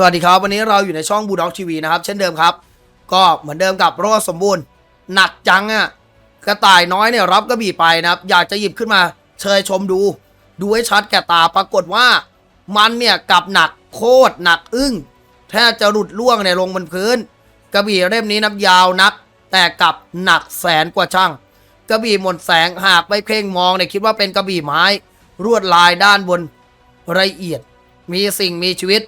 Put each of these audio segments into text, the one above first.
สวัสดีครับ วันนี้เราอยู่ในช่องบูด็อกทีวีนะครับ เช่นเดิมครับ ก็เหมือนเดิมกับโรสสมบูรณ์ หนักจังอะ่ะกระต่ายน้อยเนี่ยรับกระบี่ไปนะครับ อยากจะหยิบขึ้นมาเชยชมดู ดูให้ชัดแก่ตาปรากฏว่า มันเนี่ยกลับหนักโคตรหนักอึ้งแทบจะหลุดล่วงในยลงบนพื้น กระบี่เล่มนี้นับยาวนัก แต่กลับหนักแสนกว่าช่าง กระบี่หมดแสงหากไม่เพ่งมองเนี่ยคิดว่าเป็นกระบี่ไม้รวดลายด้านบนละเอียด มีสิ่งมีชีวิต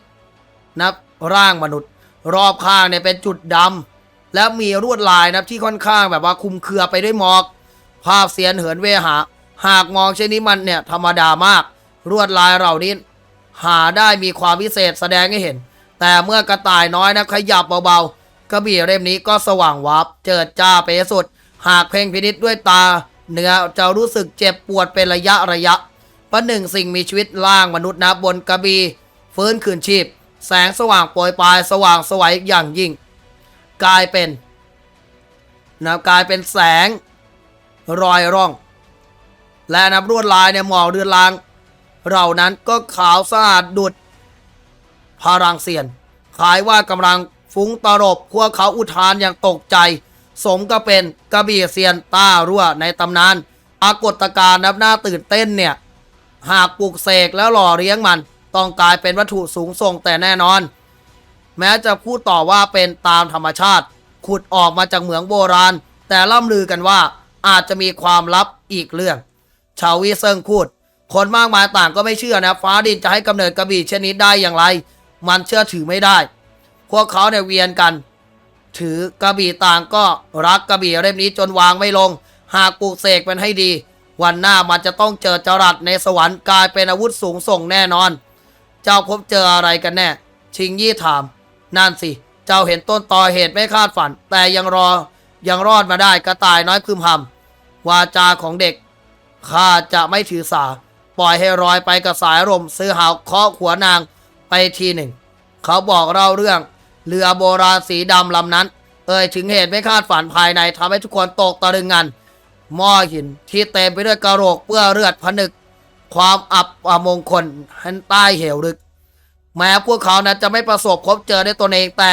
นับร่างมนุษย์ รอบข้างเนี่ยเป็นจุดดำและมีรวดลายนะครับที่ค่อนข้างแบบว่าคุมเครือไปด้วยหมอก ภาพเสียนเหินเวหา หากมองเช่นนี้มันเนี่ยธรรมดามากรวดลายเหล่านี้หาได้มีความพิเศษแสดงให้เห็น แต่เมื่อกระต่ายน้อยนะขยับเบาๆกระบี่เล่มนี้ก็สว่างวับเจิดจ้าไปสุด หากเพ่งพินิษด้วยตาเนื้อจะรู้สึกเจ็บปวดเป็นระยะระยะประหนึ่งสิ่งมีชีวิตล่างมนุษย์นะบนกระบี่ฟื้นคืนชีพ แสงสว่างโปรยปลายสว่างสวัยอย่างยิ่ง กลายเป็นนะกลายเป็นแสงรอยร่อง และนับรวดลายเนี่ยหมอกเรือนลางเหล่านั้นก็ขาวสะอาดดุดพารังเสียนคล้ายว่ากำลังฟุ้งตรบพวกเขาอุทานอย่างตกใจ สมก็เป็นกระบี่เซียนต้ารั่วในตำนานปรากฏการณ์นับหน้าตื่นเต้นเนี่ย หากปลูกเสกแล้วหล่อเลี้ยงมัน ต้องกลายเป็นวัตถุสูงส่งแต่แน่นอน แม้จะพูดต่อว่าเป็นตามธรรมชาติ ขุดออกมาจากเหมืองโบราณ แต่ล่ำลือกันว่าอาจจะมีความลับอีกเรื่อง ชาววีเซิงพูด คนมากมายต่างก็ไม่เชื่อนะฟ้าดินจะให้กำเนิดกระบี่เช่นนี้ได้อย่างไร มันเชื่อถือไม่ได้ พวกเขาเนี่ยเวียนกัน ถือกระบี่ต่างก็รักกระบี่เล่มนี้จนวางไม่ลง หากปลูกเสกมันให้ดี วันหน้ามันจะต้องเจอจรัสในสวรรค์กลายเป็นอาวุธสูงส่งแน่นอน เจ้าพบเจออะไรกันแน่ ชิงยี่ถาม นั่นสิ เจ้าเห็นต้นตอเหตุไม่คาดฝัน แต่ยังรอ ยังรอดมาได้กระต่ายน้อยพึมพำวาจาของเด็ก ข้าจะไม่ถือสา ปล่อยให้รอยไปกับสายลมซื้อหาวเคาะหัวนางไปทีหนึ่ง เขาบอกเล่าเรื่อง เรือโบราณสีดำลำนั้น เอ่ยถึงเหตุไม่คาดฝันภายในทำให้ทุกคนตกตะลึงงันหม้อหินที่เต็มไปด้วยกระโหลกเปื้อเลือดผนึก ความอับอมงคลหันใต้เหวลึก แม้พวกเขานั้นจะไม่ประสบพบเจอในตนเองแต่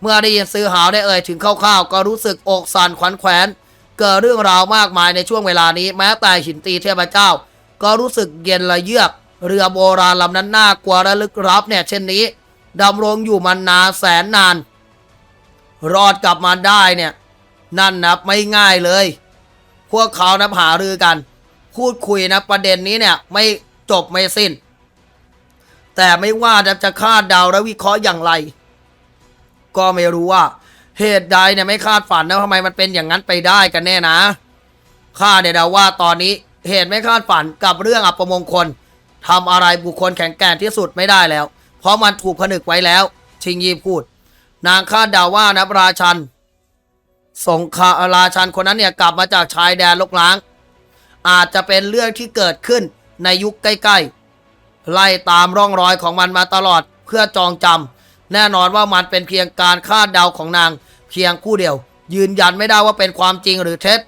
เมื่อได้ยินซื้อหาวได้เอ่ยถึงคร่าวๆก็รู้สึกอกสั่นขวัญแขวน เกิดเรื่องราวมากมายในช่วงเวลานี้ แม้แต่หินตีเทพเจ้า ก็รู้สึกเย็นละเยือก เรือโบราณลำนั้นน่ากลัวและลึกลับเนี่ยเช่นนี้ดำรงอยู่มานานแสนนาน รอดกลับมาได้เนี่ย นั่นนับไม่ง่ายเลย พวกเขานับหารือกัน พูดคุยนะประเด็นนี้เนี่ยไม่จบไม่สิ้น แต่ไม่ว่าจะคาดเดาและวิเคราะห์อย่างไร ก็ไม่รู้ว่า เหตุใดเนี่ยไม่คาดฝันนะทำไมมันเป็นอย่างนั้นไปได้กันแน่นะข้าเนี่ยเดาว่าตอนนี้เหตุไม่คาดฝันกับเรื่องอัปมงคลทำอะไรบุคคลแข็งแกร่งที่สุดไม่ได้แล้ว เพราะมันถูกผนึกไว้แล้ว ชิงยีพูด นางคาดเดาว่านะราชันสงคาราชันคนนั้นเนี่ยกลับมาจากชายแดนลกล้าง อาจจะเป็นเรื่องที่เกิดขึ้นในยุคใกล้ๆ ไล่ตามร่องรอยของมันมาตลอดเพื่อจองจำแน่นอนว่ามันเป็นเพียงการคาดเดาของนาง เพียงผู้เดียว ยืนยันไม่ได้ว่าเป็นความจริงหรือเท็จ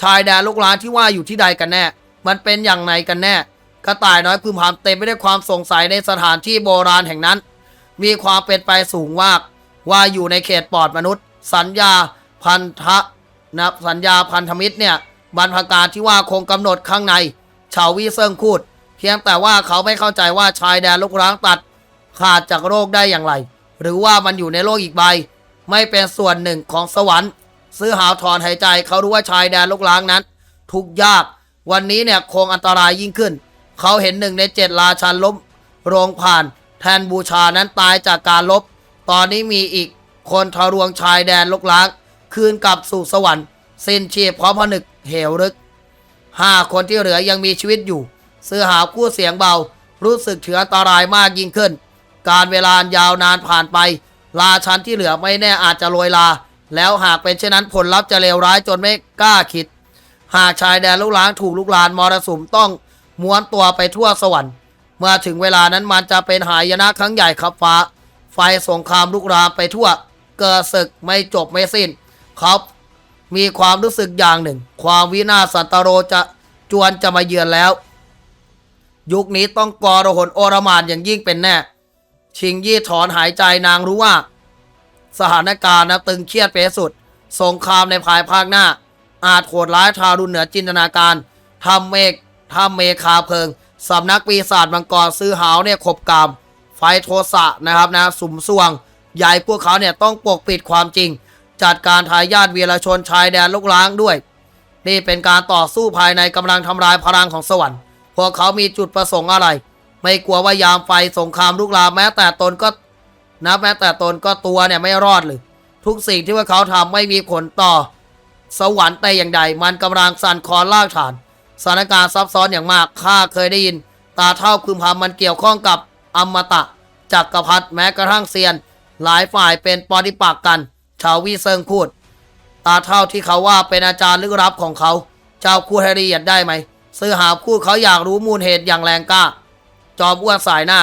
ชายแดนลูกหลานที่ว่าอยู่ที่ใดกันแน่ มันเป็นอย่างไรกันแน่กระต่ายน้อยพึมพำเต็มไปด้วยความสงสัยในสถานที่โบราณแห่งนั้น มีความเป็นไปสูงมาก ว่าอยู่ในเขตปลอดมนุษย์ สัญญาพันธะนะสัญญาพันธมิตรเนี่ย บรรพการที่ว่าคงกำหนดข้างในชาววีเซิงพูด เพียงแต่ว่าเขาไม่เข้าใจว่าชายแดนลูกร้างตัด ขาดจากโรคได้อย่างไร หรือว่ามันอยู่ในโลกอีกใบ ไม่เป็นส่วนหนึ่งของสวรรค์ซื้อหาวถอนหายใจเขารู้ว่าชายแดนลูกล้างนั้น ทุกยาก วันนี้เนี่ยคงอันตรายยิ่งขึ้น เขาเห็นหนึ่งในเจ็ดราชันล้มโรงผ่าน แทนบูชานั้นตายจากการลบ ตอนนี้มีอีกคนทะลวงชายแดนลูกล้าง คืนกลับสู่สวรรค์ สิ้นชีพเพราะผนึกเหวลึกห้าคนที่เหลือยังมีชีวิตอยู่ ซื้อหาคู่เสียงเบา รู้สึกถึงอันตรายมากยิ่งขึ้น การเวลายาวนานผ่านไปราชันที่เหลือไม่แน่อาจจะโรยลา แล้วหากเป็นเช่นนั้นผลลัพธ์จะเลวร้ายจนไม่กล้าคิด หากชายแดนลูกหลานถูกลูกหลานมรสุมต้องม้วนตัวไปทั่วสวรรค์ เมื่อถึงเวลานั้นมันจะเป็นหายนะครั้งใหญ่ครับฟ้า ไฟสงครามลุกรามไปทั่ว เกิดศึกไม่จบไม่สิ้นครับ มีความรู้สึกอย่างหนึ่ง ความวินาศสันตโรจะจวนจะมาเยือนแล้ว ยุคนี้ต้องกอรหนโอรมานอย่างยิ่งเป็นแน่ ชิงยี่ถอนหายใจนางรู้ว่า สถานการณ์นะตึงเครียดเปนสุด สงครามในภายภาคหน้า อาจโหดร้ายทารุณเหนือจินตนาการทำเมฆทำเมคาเพลิงสำนักปีศาจมังกรซื้อหาวเนี่ยขบกาม ไฟโทสะนะครับนะสุมสวง ใหญ่พวกเขาเนี่ยต้องปกปิดความจริง จัดการทายาทวีรชนชายแดนลุกล้างด้วย นี่เป็นการต่อสู้ภายในกำลังทำลายพลังของสวรรค์ พวกเขามีจุดประสงค์อะไร ไม่กลัวว่ายามไฟสงครามลุกลามแม้แต่ตนก็นะแม้แต่ตนก็ตัวเนี่ยไม่รอดเลย ทุกสิ่งที่พวกเขาทำไม่มีผลต่อ สวรรค์แต่อย่างใด มันกำลังสั่นคลอนลากฐานสถานการณ์ซับซ้อนอย่างมากข้าเคยได้ยิน ตาเท่าพึมพำมันเกี่ยวข้องกับอมตะจักรพรรดิแม้กระทั่งเซียน หลายฝ่ายเป็นปฏิปักษ์กัน ชาววีเซิงพูด ตาเท่าที่เขาว่าเป็นอาจารย์ลึกลับของเขา เจ้าพูดให้ละเอียดได้ไหมซื้อหาพูดเขาอยากรู้มูลเหตุอย่างแรงกล้า จอมอ้วนสายหน้า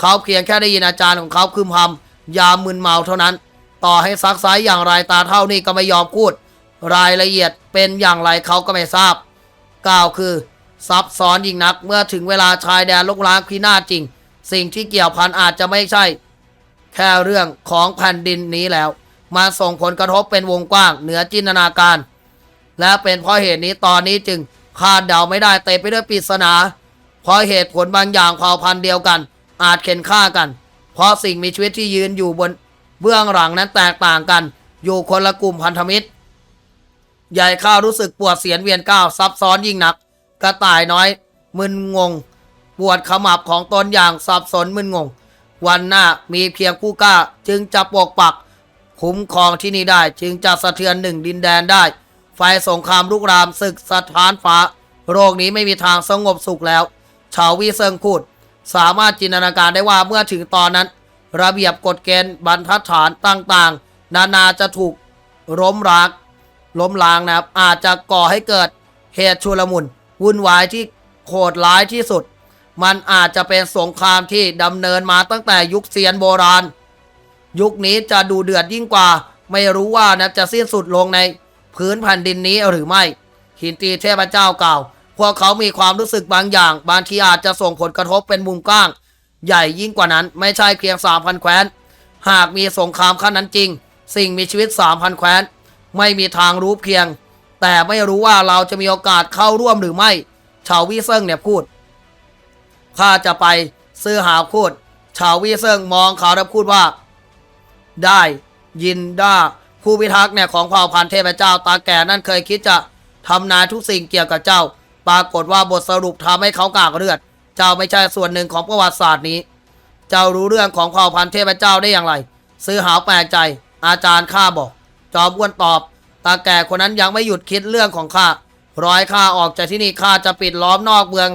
เขาเพียงแค่ได้ยินอาจารย์ของเขาคืมพำยามมึนเมาเท่านั้น ต่อให้ซักไซอย่างไรตาเท่านี่ก็ไม่ยอมพูด รายละเอียดเป็นอย่างไรเขาก็ไม่ทราบ กล่าวคือซับซ้อนยิ่งนักเมื่อถึงเวลาชายแดนลกล้างพินาศจริง สิ่งที่เกี่ยวพันอาจจะไม่ใช่ แค่เรื่องของแผ่นดินนี้แล้ว มาส่งผลกระทบเป็นวงกว้างเหนือจินตนาการ และเป็นเพราะเหตุนี้ตอนนี้จึงคาดเดาไม่ได้เต็มไปด้วยปริศนาเพราะเหตุผลบางอย่างเผ่าพันธุ์เดียวกัน อาจเข็นฆ่ากัน เพราะสิ่งมีชีวิตที่ยืนอยู่บนเบื้องหลังนั้นแตกต่างกัน อยู่คนละกลุ่มพันธมิตร ใหญ่ข้ารู้สึกปวดเสียนเวียนก้าวซับซ้อนยิ่งหนัก กระต่ายน้อย มึนงง ปวดขมับของตนอย่างสับสนมึนงง วันหน้ามีเพียงผู้กล้าจึงจะปกปัก คุ้มครองที่นี่ได้ จึงจะสะเทือนหนึ่งดินแดนได้ ไฟสงครามลุกรามศึกสถานฟ้า โรคนี้ไม่มีทางสงบสุขแล้วชาววีเซิงพูด สามารถจินตนาการได้ว่าเมื่อถึงตอนนั้น ระเบียบกฎเกณฑ์บรรทัดฐานต่างๆ นานาจะถูกล้มรากล้มล้างนะครับ อาจจะก่อให้เกิดเหตุชุลมุนวุ่นวายที่โหดร้ายที่สุด มันอาจจะเป็นสงครามที่ดำเนินมาตั้งแต่ยุคเซียนโบราณ ยุคนี้จะดูเดือดยิ่งกว่า ไม่รู้ว่านะจะสิ้นสุดลงในพื้นแผ่นดินนี้หรือไม่หินตีเทพเจ้ากล่าวพวกเขามีความรู้สึกบางอย่าง บางทีอาจจะส่งผลกระทบเป็นมุมกว้าง ใหญ่ยิ่งกว่านั้น ไม่ใช่เพียง3,000แคว้น หากมีสงครามขั้นนั้นจริง สิ่งมีชีวิต3,000แคว้น ไม่มีทางรู้เพียง แต่ไม่รู้ว่าเราจะมีโอกาสเข้าร่วมหรือไม่ชาววีเซิงเนี่ยพูดข้าจะไปซื้อหาพูดชาววีเซิงมองเขาแล้วพูดว่า ได้ยินได้ผู้พิทักษ์เนี่ยของเผ่าพันธุ์เทพเจ้าตาแก่นั่นเคยคิดจะทำนายทุกสิ่งเกี่ยวกับเจ้า ปรากฏว่าบทสรุปทำให้เขากากเลือด เจ้าไม่ใช่ส่วนหนึ่งของประวัติศาสตร์นี้ เจ้ารู้เรื่องของเผ่าพันธุ์เทพเจ้าได้อย่างไร ซื้อหาวแปลกใจ อาจารย์ข้าบอก จอมอ้วนตอบ ตาแก่คนนั้นยังไม่หยุดคิดเรื่องของข้าร้อยข้าออกจากที่นี่ข้าจะปิดล้อมนอกเมือง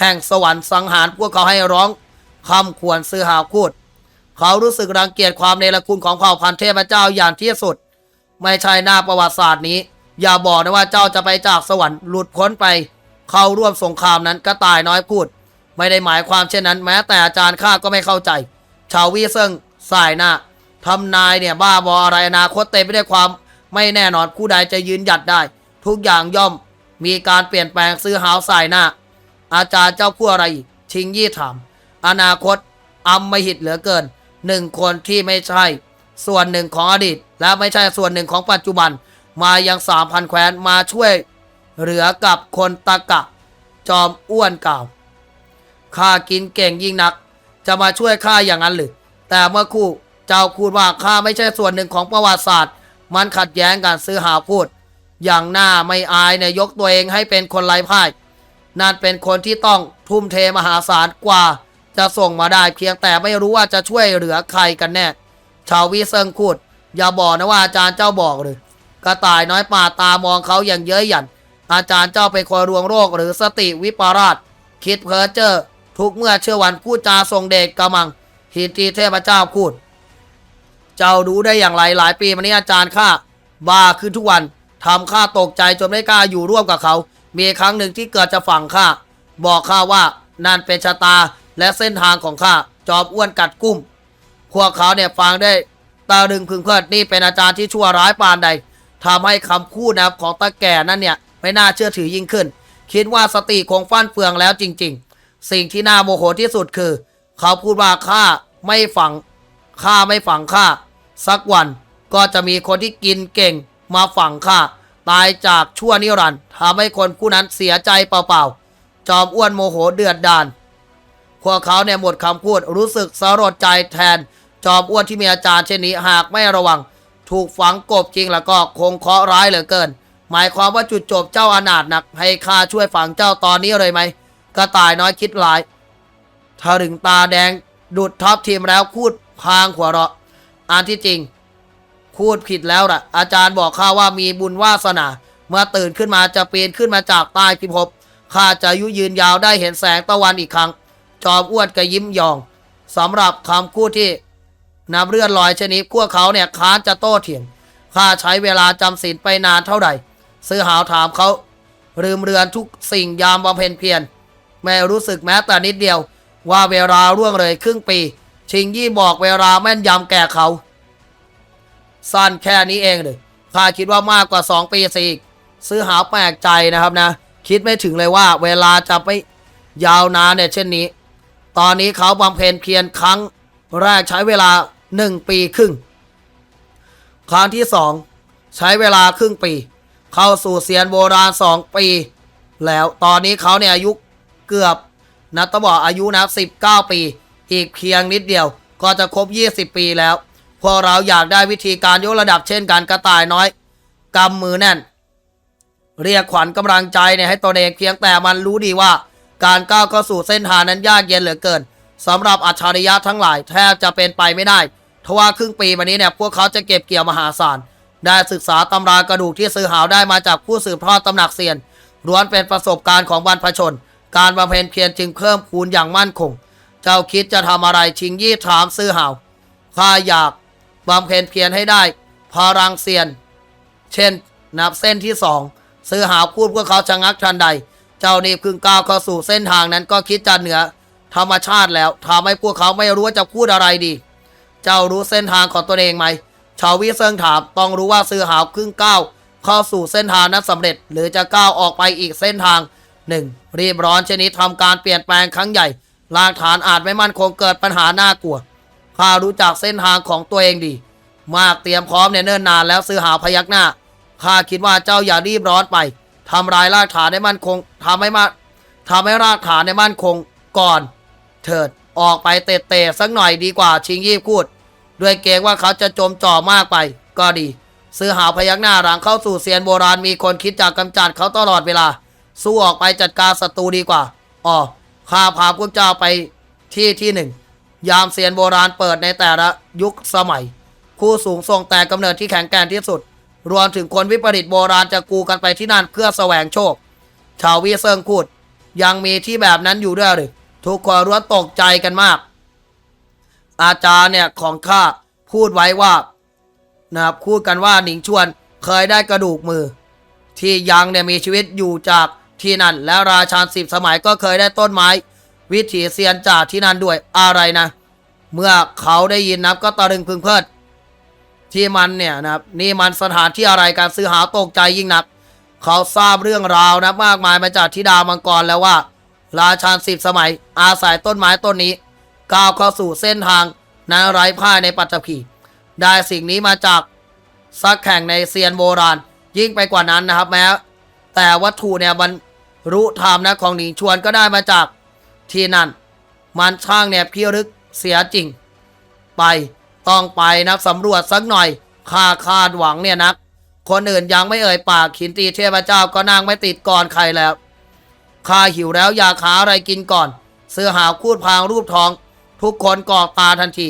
แห่งสวรรค์สังหารพวกเขาให้ร้องคำควรซื้อหาวพูด เขารู้สึกรังเกียจความเนรคุณของเผ่าพันธุ์เทพเจ้าอย่างที่สุด ไม่ใช่หน้าประวัติศาสตร์นี้ อย่าบอกนะว่าเจ้าจะไปจากสวรรค์หลุดพ้นไป เข้าร่วมสงครามนั้นก็ตายน้อยพูด ไม่ได้หมายความเช่นนั้น แม้แต่อาจารย์ข้าก็ไม่เข้าใจ ชาววีเซิงสายหน้าทำนายเนี่ยบ้าบออะไรอนาคตเต็มไปด้วยความไม่แน่นอนผู้ใดจะยืนหยัดได้ ทุกอย่างย่อมมีการเปลี่ยนแปลงซื้อหาวสายหน้า อาจารย์เจ้าพูดอะไร ชิงยี่ถาม อนาคตอำมหิตเหลือเกิน หนึ่งคนที่ไม่ใช่ ส่วนหนึ่งของอดีต และไม่ใช่ส่วนหนึ่งของปัจจุบัน มายังสามพันแคว้นมาช่วยเหลือกับคนตะกะ จอมอ้วนเก่าข้ากินเก่งยิ่งนัก จะมาช่วยข้าอย่างนั้นหรือแต่เมื่อคู่เจ้าพูดว่าข้าไม่ใช่ส่วนหนึ่งของประวัติศาสตร์ มันขัดแย้งกันซื้อหาพูด อย่างหน้าไม่อายเนี่ยยกตัวเองให้เป็นคนไร้พ่ายนั่นเป็นคนที่ต้องทุ่มเทมหาศาลกว่า จะส่งมาได้เพียงแต่ไม่รู้ว่าจะช่วยเหลือใครกันแน่ ชาววีเซิงพูดอย่าบอกนะว่าอาจารย์เจ้าบอกเลยกระต่ายน้อยป่าตามองเขาอย่างเย้ยหยัน อาจารย์เจ้าเป็นคนรวงโรคหรือสติวิปราช คิดเพ้อเจ้อทุกเมื่อเชื่อวันพูดจาทรงเดชกำมังหินตีเทพเจ้าพูด เจ้ารู้ได้อย่างไรหลายปีมานี้อาจารย์ข้าบ้าขึ้นทุกวันทำข้าตกใจจนไม่กล้าอยู่ร่วมกับเขา มีครั้งหนึ่งที่เกิดจะฝังข้าบอกข้าว่านั่นเป็นชะตา และเส้นทางของข้าจอมอ้วนกัดกุ้ม พวกเขาเนี่ยฟังได้ตาดึงพึงเพลิดนี่เป็นอาจารย์ที่ชั่วร้ายปานใดทำให้คำพูดนะครับของตาแก่นั้นเนี่ยไม่น่าเชื่อถือยิ่งขึ้น คิดว่าสติคงฟั่นเฟืองแล้วจริง ๆ สิ่งที่น่าโมโหที่สุดคือ เขาพูดว่าข้าไม่ฝังข้าไม่ฝังข้าสักวันก็จะมีคนที่กินเก่งมาฝังข้าตายจากชั่วนิรันดร์ทำให้คนผู้นั้นเสียใจเปล่าๆ จอมอ้วนโมโหเดือดดาน พวกเขาเนี่ยหมดคำพูดรู้สึกสลดใจแทน จอมอ้วนที่มีอาจารย์เช่นนี้หากไม่ระวัง ถูกฝังกบจริงแล้วก็คงเคราะห์ร้ายเหลือเกิน หมายความว่าจุดจบเจ้าอนาถหนัก ให้ข้าช่วยฝังเจ้าตอนนี้เลยไหมกระต่ายน้อยคิดหลายทะลึงตาแดงดุดท็อปทีมแล้วพูดพางหัวเราะอันที่จริงพูดผิดแล้วล่ะ อาจารย์บอกข้าว่ามีบุญวาสนา เมื่อตื่นขึ้นมาจะปีนขึ้นมาจากใต้พิภพข้าจะยุยืนยาวได้เห็นแสงตะวันอีกครั้ง จอมอ้วนก็ยิ้มยองสำหรับคำพูดที่นับเลือดลอยชนิดพวกเขาเนี่ยค้านจะโต้เถียงข้าใช้เวลาจำศีลไปนานเท่าไหร่ซื้อหาวถามเขาลืมเรือนทุกสิ่งยามบำเพ็ญเพียรไม่รู้สึกแม้แต่นิดเดียว ว่าเวลาร่วงเลยครึ่งปี ชิงยี่บอกเวลาแม่นยำแก่เขาสั้นแค่นี้เองเลยข้าคิดว่ามากกว่า 2 ปีสิซื้อหาแปลกใจนะครับนะ คิดไม่ถึงเลยว่าเวลาจะไม่ยาวนานเนี่ยเช่นนี้ ตอนนี้เขาบำเพ็ญเพียรครั้งแรกใช้เวลา 1 ปีครึ่ง ครั้งที่ 2 ใช้เวลาครึ่งปี เข้าสู่เซียนโบราณ 2 ปี แล้วตอนนี้เขาเนี่ยอายุเกือบนะต้องบอกอายุนะ19 ปี อีกเพียงนิดเดียว ก็จะครบ 20 ปีแล้ว พวกเราอยากได้วิธีการยกระดับเช่นการกระต่ายน้อยกำมือแน่น เรียกขวัญกำลังใจเนี่ยให้ตัวเองเพียงแต่มันรู้ดีว่า การก้าวเข้าสู่เส้นทางนั้นยากเย็นเหลือเกินสำหรับอัจฉริยะทั้งหลายแทบจะเป็นไปไม่ได้ทว่าครึ่งปีมานี้เนี่ยพวกเขาจะเก็บเกี่ยวมหาศาล ได้ศึกษาตำรากระดูกที่ซื้อหาวได้มาจากผู้สืบทอดตำหนักเซียนล้วนเป็นประสบการณ์ของบรรพชน การบำเพ็ญเพียรจึงเพิ่มพูนอย่างมั่นคง เจ้าคิดจะทำอะไรชิงยี่ถามซื้อหาวข้าอยากบำเพ็ญเพียรให้ได้พลังเซียน เช่น นับเส้นที่สองซื้อหาวพูดพวกเขาชะงักทันใด เจ้านี่เพิ่งก้าวเข้าสู่เส้นทางนั้นก็คิดจะเหนือ ธรรมชาติแล้วทำให้พวกเขาไม่รู้ว่าจะพูดอะไรดี เจ้ารู้เส้นทางของตัวเองไหมชาววิเซิงถามต้องรู้ว่าซื้อหาวครึ่งก้าวเข้าสู่เส้นทางนั้นสำเร็จ หรือจะก้าวออกไปอีกเส้นทางหนึ่งรีบร้อนชนิดทำการเปลี่ยนแปลงครั้งใหญ่รากฐานอาจไม่มั่นคงเกิดปัญหาน่ากลัวข้ารู้จักเส้นทางของตัวเองดี มากเตรียมพร้อมเนเนิ่นนานแล้วซื้อหาวพยักหน้าข้าคิดว่าเจ้าอย่ารีบร้อนไป ทำลายรากฐานให้มั่นคงทำให้มาทำให้รากฐานในมั่นคงก่อน เถิดออกไปเตะๆสักหน่อยดีกว่าชิงยี่พูด ด้วยเกรงว่าเขาจะจมจ่อมากไป ก็ดี ซื้อหาพยักหน้าหลังเข้าสู่เซียนโบราณมีคนคิดจะกำจัดเขาตลอดเวลา สู้ออกไปจัดการศัตรูดีกว่าอ๋อข้าพาพวกเจ้าไปที่ที่หนึ่งยามเซียนโบราณเปิดในแต่ละยุคสมัย คู่สูงทรงแต่กำเนิดที่แข็งแกร่งที่สุด รวมถึงคนวิปริตโบราณจะกูกันไปที่นั่นเพื่อแสวงโชค ชาววิเซิงพูด ยังมีที่แบบนั้นอยู่ด้วยหรือทุกคนร้วนตกใจกันมาก อาจารย์เนี่ยของข้าพูดไว้ว่านะครับพูดกันว่าหนิงชวนเคยได้กระดูกมือ ที่ยังเนี่ยมีชีวิตอยู่จากที่นั่น แล้วราชาสิบสมัยก็เคยได้ต้นไม้ วิถีเซียนจากที่นั่นด้วยอะไรนะ เมื่อเขาได้ยินนับก็ตะลึงพึงเพลิด ที่มันเนี่ยนะครับนี่มันสถานที่อะไรการซื้อหาตกใจยิ่งนัก เขาทราบเรื่องราวนะมากมายมาจากธิดามังกรแล้วว่า ราชาสิบสมัย อาศัยต้นไม้ต้นนี้ก้าวเข้าสู่เส้นทางนั้นไร้พ่ายในปัตตภีได้สิ่งนี้มาจากซักแข่งในเซียนโบราณ ยิ่งไปกว่านั้นนะครับแม้ แต่วัตถุเนี่ยบรรุธรรมนะของหนิงชวนก็ได้มาจากที่นั่น มันช่างเนี่ยพิรึกเสียจริง ไป ต้องไปนะสำรวจสักหน่อยข้าคาดหวังเนี่ยนะคนอื่นยังไม่เอ่ยปากขินตีเทพเจ้าก็นั่งไม่ติดก่อนใครแล้วข้าหิวแล้วอยากหาอะไรกินก่อน เสื้อหาวคูดพางรูปทอง ทุกคนกอกตาทันที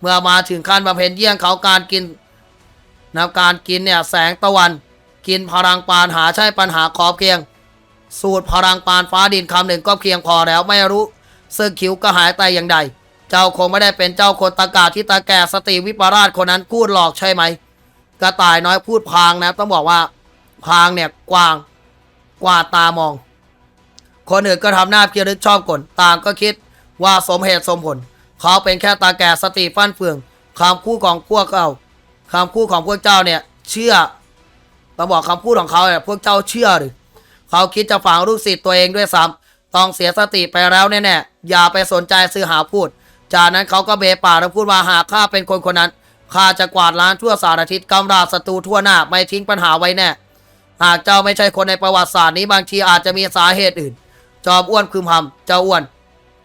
เมื่อมาถึงขั้นบำเพ็ญเยี่ยงเขาการกินนะการกินเนี่ยแสงตะวัน กินพลังปานหาใช่ปัญหาขอบเพียง สูตรพลังปานฟ้าดินคำหนึ่งก็เพียงพอแล้วไม่รู้ซึ่งคิวก็หายแต่อย่างใด เจ้าคงไม่ได้เป็นเจ้าคนตะกาที่ตาแก่สตรีวิปราชคนนั้นพูดหลอกใช่ไหม กระต่ายน้อยพูดพางนะ ต้องบอกว่าพางเนี่ยกว้างกว่าตามอง คนอื่นก็ทำหน้าเพียรึกชอบกลต่างก็คิดว่าสมเหตุสมผล เขาเป็นแค่ตาแก่สติฟั่นเฟืองคำพูดของพวกเราคำพูดของพวกเจ้าเนี่ย เชื่อต้องบอกคำพูดของเขาเนี่ยพวกเจ้าเชื่อหรือเขาคิดจะฝังลูกศิษย์ตัวเองด้วยซ้ำต้องเสียสติไปแล้วแน่ๆอย่าไปสนใจซื้อหาพูด จากนั้นเขาก็เบะปากแล้วพูดว่าหากข้าเป็นคนคนนั้นข้าจะกวาดล้างทั่วสารทิศกำราบศัตรูทั่วหน้าไม่ทิ้งปัญหาไว้แน่หากเจ้าไม่ใช่คนในประวัติศาสตร์นี้บางทีอาจจะมีสาเหตุอื่น จอมอ้วนคืมพำเจ้าอ้วน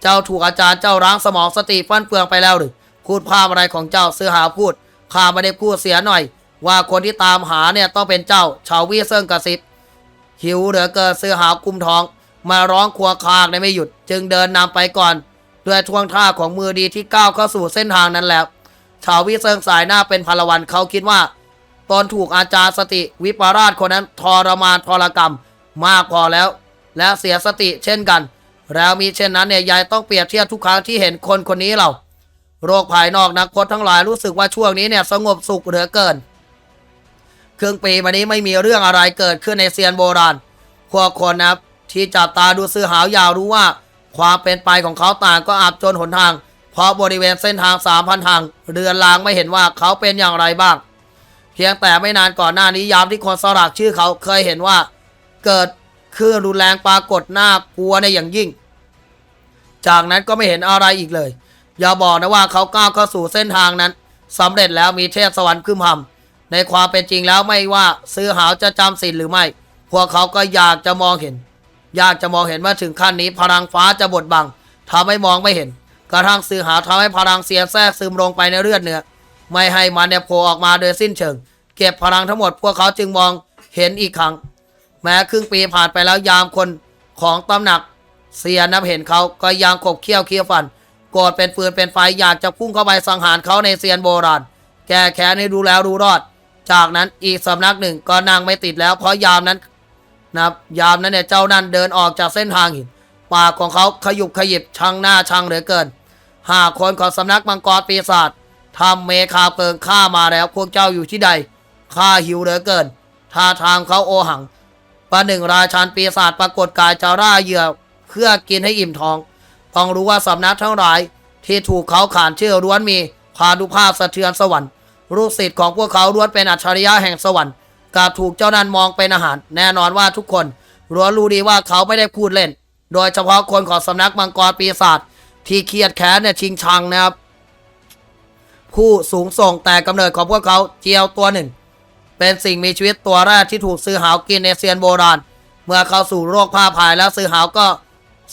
เจ้าถูกอาจารย์เจ้าร้างสมองสติฟั่นเฟืองไปแล้วหรือพูดพามอะไรของเจ้าเสือหาพูดข้าไม่ได้พูดเสียหน่อย ว่าคนที่ตามหาเนี่ยต้องเป็นเจ้าชาววีเซิงกระซิบหิวเหลือเกินเสือหากุมท้อง มาร้องครัวคางได้ไม่หยุด จึงเดินนำไปก่อน ด้วยท่วงท่าของมือดีที่ก้าวเข้าสู่เส้นทางนั้นแล้ว ชาววิเซิงสายหน้าเป็นพลวันเขาคิดว่า ตอนถูกอาจารย์สติวิปราชคนนั้นทรมานทรกรรมมากพอแล้ว และเสียสติเช่นกัน แล้วมีเช่นนั้นเนี่ยยายต้องเปรียบเทียบทุกครั้งที่เห็นคนคนนี้เราโรคภายนอกนักพจน์ทั้งหลายรู้สึกว่าช่วงนี้เนี่ยสงบสุขเหลือเกินครึ่งปีมานี้ไม่มีเรื่องอะไรเกิดขึ้นในเซียนโบราณพวกคนนะครับที่จับตาดูซื้อหาวยาวรู้ว่า ความเป็นไปของเขาต่างก็อับจนหนทาง เพราะบริเวณเส้นทางสามพันทางเรือนลางไม่เห็นว่าเขาเป็นอย่างไรบ้าง เพียงแต่ไม่นานก่อนหน้านี้ยามที่คนสลักชื่อเขาเคยเห็นว่า เกิดคลื่นรุนแรงปรากฏหน้ากลัวในอย่างยิ่ง จากนั้นก็ไม่เห็นอะไรอีกเลย อย่าบอกนะว่าเขาก้าวเข้าสู่เส้นทางนั้นสำเร็จแล้วมีเทพสวรรค์ขึ้นพำในความเป็นจริงแล้วไม่ว่าซื้อหาวจะจำสินหรือไม่ พวกเขาก็อยากจะมองเห็น ยากจะมองเห็นว่าถึงขั้นนี้พลังฟ้าจะบดบังทำให้มองไม่เห็น กระทั่งซื้อหาวทำให้พลังเสียแทรกซึมลงไปในเลือดเนื้อไม่ให้มันเนี่ยโผล่ออกมาโดยสิ้นเชิง เก็บพลังทั้งหมดพวกเขาจึงมองเห็นอีกครั้ง แม้ครึ่งปีผ่านไปแล้วยามคนของตำหนัก เสียนับเห็นเขาก็ยังขบเคี้ยวเคี้ยวฟันโกรธเป็นฟืนเป็นไฟอยากจะพุ่งเข้าไปสังหารเขาในเซียนโบราณ แก้แค้นให้ดูแล้วดูรอด จากนั้นอีกสำนักหนึ่งก็นั่งไม่ติดแล้วเพราะยามนั้น นะครับยามนั้นเนี่ยเจ้านั่นเดินออกจากเส้นทางหินปากของเขาขยุบขยิบชังหน้าชังเหลือเกินหากคนของสำนักมังกรปีศาจทำเมคาเปิงฆ่ามาแล้วพวกเจ้าอยู่ที่ใดข้าหิวเหลือเกินท่าทางเขาโอหังประหนึ่งราชันปีศาจปรากฏกายจะร่าเหยื่อเพื่อกินให้อิ่มท้อง ต้องรู้ว่าสำนักทั้งหลายที่ถูกเขาขานเชื่อล้วนมีพานุภาพสะเทือนสวรรค์ลูกศิษย์ของพวกเขาล้วนเป็นอัจฉริยะแห่งสวรรค์ กลับถูกเจ้านั้นมองเป็นอาหาร แน่นอนว่าทุกคนล้วรู้ดีว่าเขาไม่ได้พูดเล่น โดยเฉพาะคนของสำนักมังกรปีศาจที่เครียดแค้นเนี่ยชิงชังนะครับ ผู้สูงส่งแต่กำเนิดของพวกเขาเจียวตัวหนึ่ง เป็นสิ่งมีชีวิตตัวแรกที่ถูกซื้อหาวกินในเซียนโบราณ เมื่อเข้าสู่โรคผ้าพายแล้วซื้อหาวก็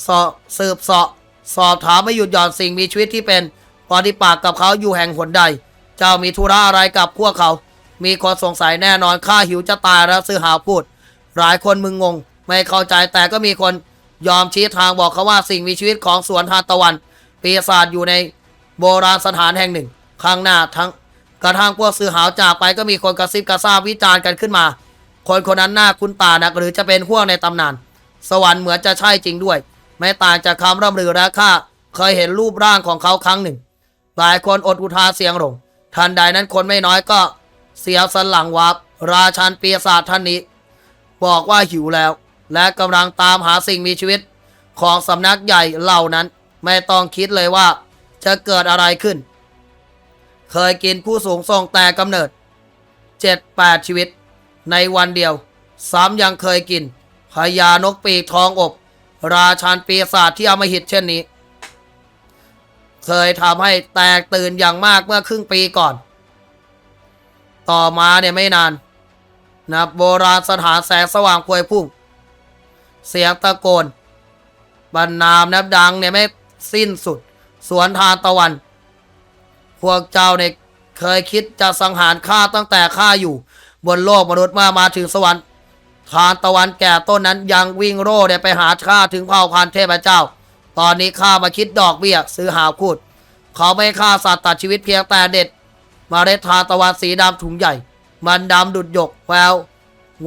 สอสืบสาะสอบถามไม่หยุดหย่อนสิ่งมีชีวิตที่เป็นปฏิปากกับเขาอยู่แห่งหนใด เจ้ามีธุระอะไรกับพวกเขา มีคนสงสัยแน่นอนข้าหิวจะตายแล้วซื้อหาวพูด หลายคนมึงงง ไม่เข้าใจแต่ก็มีคนยอมชี้ทางบอกเขาว่าสิ่งมีชีวิตของสวนทานตะวัน ปีศาจอยู่ในโบราณสถานแห่งหนึ่ง ข้างหน้าทั้งกระทั่งพวกซื้อหาวจากไปก็มีคนกระซิบกระซาบวิจารณ์กันขึ้นมา คนคนนั้นหน้าคุ้นตานักหรือจะเป็นพวกในตำนาน สวรรค์เหมือนจะใช่จริงด้วย ไม่ต่างจากคำร่ำลือและข้าเคยเห็นรูปร่างของเขาครั้งหนึ่ง หลายคนอดอุทานเสียงหลงทันใดนั้นคนไม่น้อยก็ เสียสันหลังวับ ราชันปีศาจท่านนี้ บอกว่าหิวแล้ว และกำลังตามหาสิ่งมีชีวิต ของสำนักใหญ่เหล่านั้น ไม่ต้องคิดเลยว่า จะเกิดอะไรขึ้น เคยกินผู้สูงส่งแต่กำเนิดเจ็ดแปดชีวิต ในวันเดียวซ้ำยังเคยกินพญานกปีกทองอบ ราชันปีศาจที่อมหิตเช่นนี้ เคยทำให้แตกตื่นอย่างมากเมื่อครึ่งปีก่อน ต่อมาเนี่ยไม่นานนะโบราณสถานแสงสว่างพวยพุ่ง เสียงตะโกนบรรนามนับดังเนี่ยไม่สิ้นสุด สวนทานตะวัน พวกเจ้าเนี่ยเคยคิดจะสังหารข้าตั้งแต่ข้าอยู่ บนโลกมนุษย์มามาถึงสวรรค์ทานตะวันแก่ต้นนั้นยังวิ่งโร่เนี่ยไปหาข้าถึงเผ่าพันธุ์เทพเจ้า ตอนนี้ข้ามาคิดดอกเบี้ยซื้อหาคูด เขาไม่ฆ่าสัตว์ตัดชีวิตเพียงแต่เด็ด มาเล็ดทานตะวันสีดำถุงใหญ่ มันดำดุดหยกแวว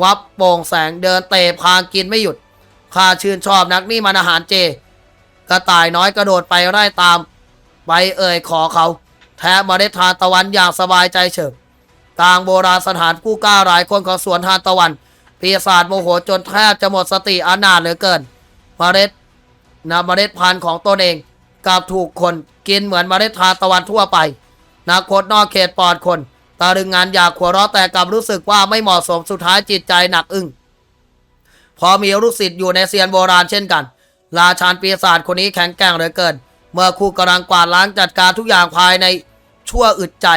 วับโป่งแสงเดินเตะพางกินไม่หยุดข้าชื่นชอบนักนี่มันอาหารเจ กระต่ายน้อยกระโดดไปไล่ตาม ไปเอ่ยขอเขา แทะเมาเล็ดทานตะวันอย่างสบายใจเฉิบกลางโบราณสถานผู้กล้าหลายคนของสวนทานตะวันปีศาจโมโหจนแทบจะหมดสติอนาถเหลือเกินเมล็ดนำเมล็ดพันธุ์ของตนเองกลับถูกคนกินเหมือนเมล็ดทานตะวันทั่วไป นักโคตรนอกเขตปลอดคน ตาลึงงานอยากขัวเราะแต่กลับรู้สึกว่าไม่เหมาะสมสุดท้ายจิตใจหนักอึ้งพอมีลูกศิษย์อยู่ในเซียนโบราณเช่นกัน ราชานปีศาจคนนี้แข็งแกร่งเหลือเกิน เมื่อคู่กำลังกวาดล้างจัดการทุกอย่างภายในชั่วอึดใจ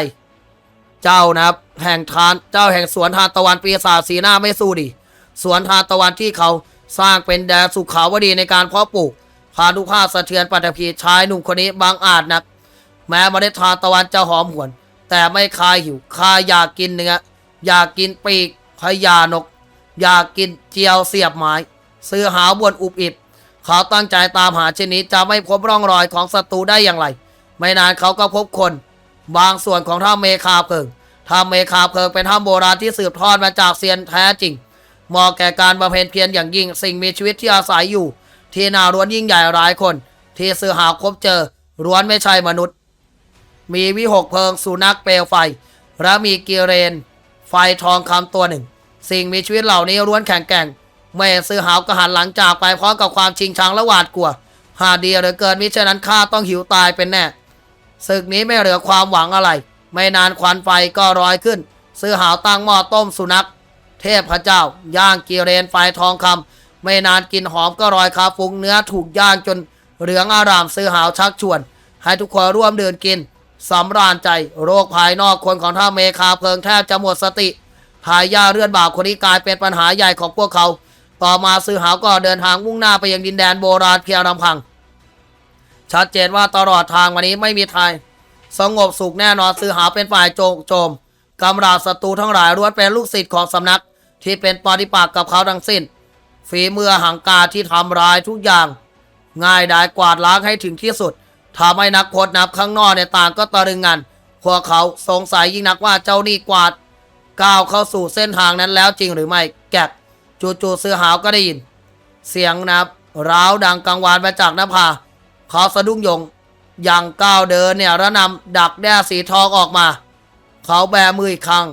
เจ้านะครับ แห่งทานเจ้าแห่งสวนทานตะวันปีศาจสีหน้าไม่สู้ดี สวนทานตะวันที่เขาสร้างเป็นแดนสุขาวดีในการเพาะปลูกพานุภาพสะเทือนปัตภีชายหนุ่มคนนี้บางอาจนัก แม้เมล็ดทานตะวันจะหอมหวน แต่ไม่คายหิวคายอยากกินเนื้ออยากกินปีกพญานก อยากกินเจียวเสียบไม้ซื้อหาบวนอุบอิบเขาตั้งใจตามหาชนิดจะไม่พบร่องรอยของศัตรูได้อย่างไร ไม่นานเขาก็พบคน บางส่วนของถ้ำเมคาเพลิงถ้ำเมคาเพลิงเป็นถ้ำโบราณที่สืบทอดมาจากเซียนแท้จริงเหมาะแก่การบำเพ็ญเพียรอย่างยิ่งสิ่งมีชีวิตที่อาศัยอยู่ ที่นาร้วนยิ่งใหญ่หลายคน ที่ซื้อหาพบเจอร้วนไม่ใช่มนุษย์ มีวิหกเพลิงสุนัขเปลวไฟ และมีกีเรน ไฟทองคำตัวหนึ่ง สิ่งมีชีวิตเหล่านี้ร้วนแข็งแกร่งเมื่อซื้อหาวก็หันหลังจากไปพร้อมกับความชิงชังและหวาดกลัว หาดีเหลือเกินมิฉะนั้นข้าต้องหิวตายเป็นแน่ศึกนี้ไม่เหลือความหวังอะไร ไม่นานควันไฟก็รอยขึ้น ซื้อหาวตั้งหม้อต้มสุนัข เทพเจ้า ย่างกีเรนไฟทองคำไม่นานกินหอมก็รอยคาฟุ้งเนื้อถูกย่างจนเหลืองอารามซื้อหาวชักชวน ให้ทุกคนร่วมเดินกิน สำราญใจ โรคภายนอกคนของท่าเมคาเพลิงแทบจะหมดสติทายาเลือดบาปคนนี้กลายเป็นปัญหาใหญ่ของพวกเขา ต่อมาซื้อหาวก็เดินทางมุ่งหน้าไปยังดินแดนโบราณเพียงลำพัง ชัดเจนว่าตลอดทางวันนี้ไม่มีทายสงบสุขแน่นอนซื้อหาเป็นฝ่ายโจงโจมกำราศัตรูทั้งหลายล้วนเป็นลูกศิษย์ของสำนัก ที่เป็นปฏิปักษ์กับเขาทั้งสิ้น ฝีมือหังกาที่ทำร้ายทุกอย่าง ง่ายดายกวาดล้างให้ถึงที่สุด ทำให้นักพจนับข้างนอกในยต่างก็ตะลึงงันพวกเขาสงสัยยิ่งนักว่าเจ้านี่กวาดก้าวเข้าสู่เส้นทางนั้นแล้วจริงหรือไม่แกะจู่ๆเสือหาวก็ได้ยิน เสียงนับร้าวดังกังวานมาจากหน้าผาเขาสะดุ้งยงอย่างก้าวเดินเนี่ยระนำดักแด้สีทองออกมา เขาแบมืออีกครั้ง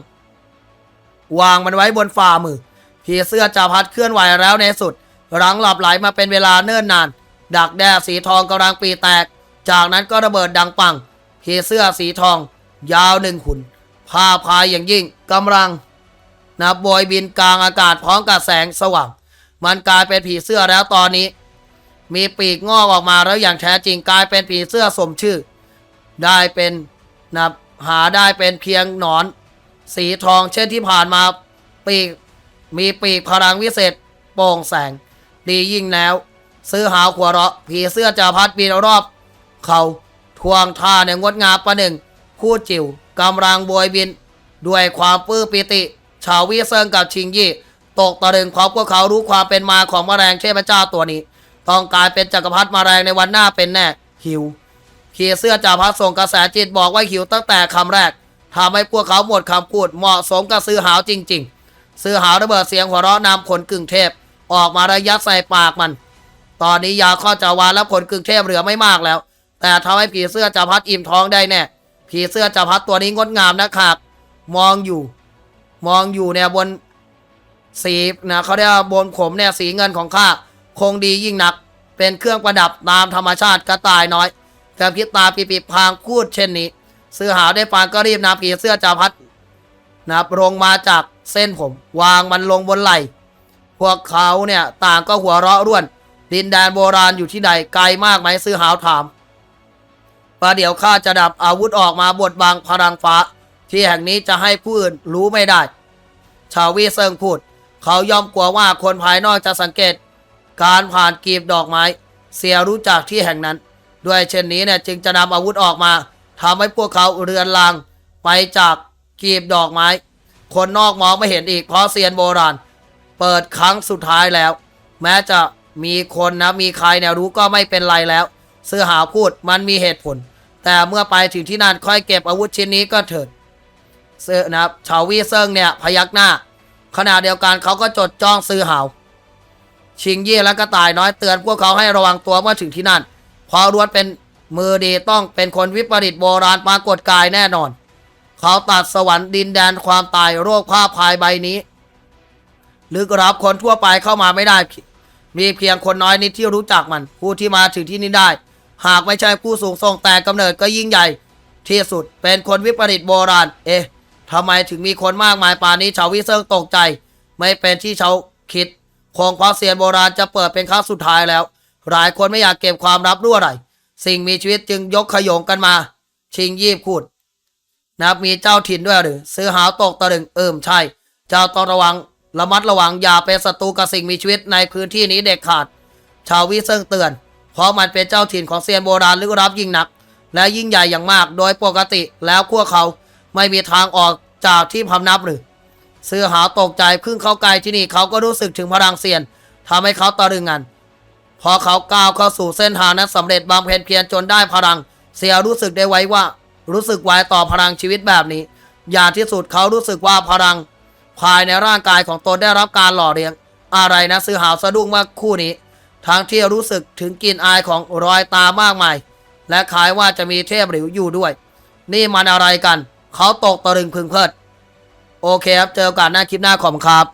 วางมันไว้บนฝ่ามือผีเสื้อจะพัดเคลื่อนไหวแล้วในสุดหลังหลับไหลมาเป็นเวลาเนิ่นนาน ดักแด้สีทองกำลังปีแตก จากนั้นก็ระเบิดดังปังผีเสื้อสีทอง ยาวหนึ่งขุนผ้าพายอย่างยิ่งกำลังนับโบยบินกลางอากาศพร้อมกับแสงสว่าง มันกลายเป็นผีเสื้อแล้วตอนนี้ มีปีกงอกออกมาแล้วอย่างแท้จริงกลายเป็นผีเสื้อสมชื่อ ได้เป็นนับหาได้เป็นเพียงหนอน สีทองเช่นที่ผ่านมาปีกมีปีกพลังวิเศษโป่งแสง ดียิ่งแล้ว ซื้อหาหัวเราะผีเสื้อจะพัดบินรอบ เขาทวงท่าเนี่ยงดงามประหนึ่ง คู่จิ๋วกำลังบวยบิน ด้วยความปื้มปิติ ชาววิเซิงกับชิงยี่ตกตะลึงเพราะพวกเขารู้ความเป็นมาของมแมลงเทพเจ้าตัวนี้ ต้องกลายเป็นจักรพรรดิมแมลงในวันหน้าเป็นแน่หิวผีเสื้อจ่าพัดส่งกระแสจิตบอกว่าหิวตั้งแต่คำแรกทำให้พวกเขาหมดคำพูดเหมาะสมกับซื้อหาวจริง ๆ ซื้อหาวระเบิดเสียงหัวเราะนำขนกึ่งเทพ ออกมาระยัดใส่ปากมัน ตอนนี้ยาข้อจาวานและผลกึ่งเทพเหลือไม่มากแล้ว แต่ทำให้ผีเสื้อจะพัดอิ่มท้องได้แน่ผีเสื้อจะพัดตัวนี้งดงามนะครับ มองอยู่ มองอยู่เนี่ยบนสีนะเขาเรียกว่าบนผมเนี่ยสีเงินของข้าคงดียิ่งหนัก เป็นเครื่องประดับตามธรรมชาติกระต่ายน้อยกระพริบตาปีปีพางพูดเช่นนี้เสื้อหาวได้ฟังก็รีบนำผีเสื้อจะพัดนับลงมาจากเส้นผม วางมันลงบนไหล่พวกเขาเนี่ยต่างก็หัวเราะร่วน ดินแดนโบราณอยู่ที่ใดไกลมากไหมซื้อหาวถาม ประเดี๋ยวข้าจะดับอาวุธออกมาบดบังพลังฟ้า ที่แห่งนี้จะให้ผู้อื่นรู้ไม่ได้ ชาววีเซิงพูด เขายอมกลัวว่าคนภายนอกจะสังเกต การผ่านกีบดอกไม้ เสียรู้จักที่แห่งนั้น ด้วยเช่นนี้เนี่ยจึงจะนำอาวุธออกมาทำให้พวกเขาเรือนลางไปจากกีบดอกไม้ คนนอกมองไม่เห็นอีกเพราะเซียนโบราณ เปิดครั้งสุดท้ายแล้ว แม้จะมีคนนะมีใครเนี่ยรู้ก็ไม่เป็นไรแล้ว เสื้อหาพูดมันมีเหตุผล แต่เมื่อไปถึงที่นั่นค่อยเก็บอาวุธชิ้นนี้ก็เถิดเสื้อนะครับชาววีเซิงเนี่ยพยักหน้า ขณะเดียวกันเขาก็จดจ้องซื้อหาว ชิงยี่และกระต่ายน้อยเตือนพวกเขาให้ระวังตัวเมื่อถึงที่นั่นเพราะล้วนเป็นมือดีต้องเป็นคนวิปริตโบราณปรากฏกายแน่นอน เขาตัดสวรรค์ดินแดนความตายโรคผ้าพายใบนี้ลึกลับคนทั่วไปเข้ามาไม่ได้ มีเพียงคนน้อยนิดที่รู้จักมัน ผู้ที่มาถึงที่นี่ได้ หากไม่ใช่ผู้สูงส่งแต่กำเนิดก็ยิ่งใหญ่ ที่สุดเป็นคนวิปริตโบราณ เอ๊ะทำไมถึงมีคนมากมายป่านนี้ชาววิเซิงตกใจ ไม่เป็นที่ชาวคิดคงเพราะเซียนโบราณจะเปิดเป็นครั้งสุดท้ายแล้ว หลายคนไม่อยากเก็บความลับรั่วไหลสิ่งมีชีวิตจึงยกขยงกันมา ชิงยีบขุดนะครับมีเจ้าถิ่นด้วยหรือ ซื้อหาวตกตะลึงเอิ่มใช่ เจ้าต้องระวังระมัดระวังอย่าเป็นศัตรูกับสิ่งมีชีวิตในพื้นที่นี้เด็ดขาด ชาววิเซิงเตือน เพราะมันเป็นเจ้าถิ่นของเซียนโบราณลึกลับยิ่งนัก และยิ่งใหญ่อย่างมาก โดยปกติแล้วพวกเขาไม่มีทางออกจากที่พำนับหรือเสื้อหาวตกใจเพิ่งเข้าใกล้ที่นี่เขาก็รู้สึกถึงพลังเซียนทำให้เขาตะลึงงันพอเขาก้าวเข้าสู่เส้นทางนั้นสำเร็จบำเพ็ญเพียรจนได้พลัง เสียรู้สึกได้ไว้ว่า รู้สึกไวต่อพลังชีวิตแบบนี้ อย่างที่สุดเขารู้สึกว่าพลัง ภายในร่างกายของตนได้รับการหล่อเลี้ยง อะไรนะซื้อหาวสะดุ้งมากคู่นี้ ทั้งที่รู้สึกถึงกลิ่นอายของรอยตามากมาย และคล้ายว่าจะมีเทพหลิวอยู่ด้วย นี่มันอะไรกัน เขาตกตะลึงพึงเพลิด โอเคครับ เจอกันหน้าคลิปหน้าขอบครับ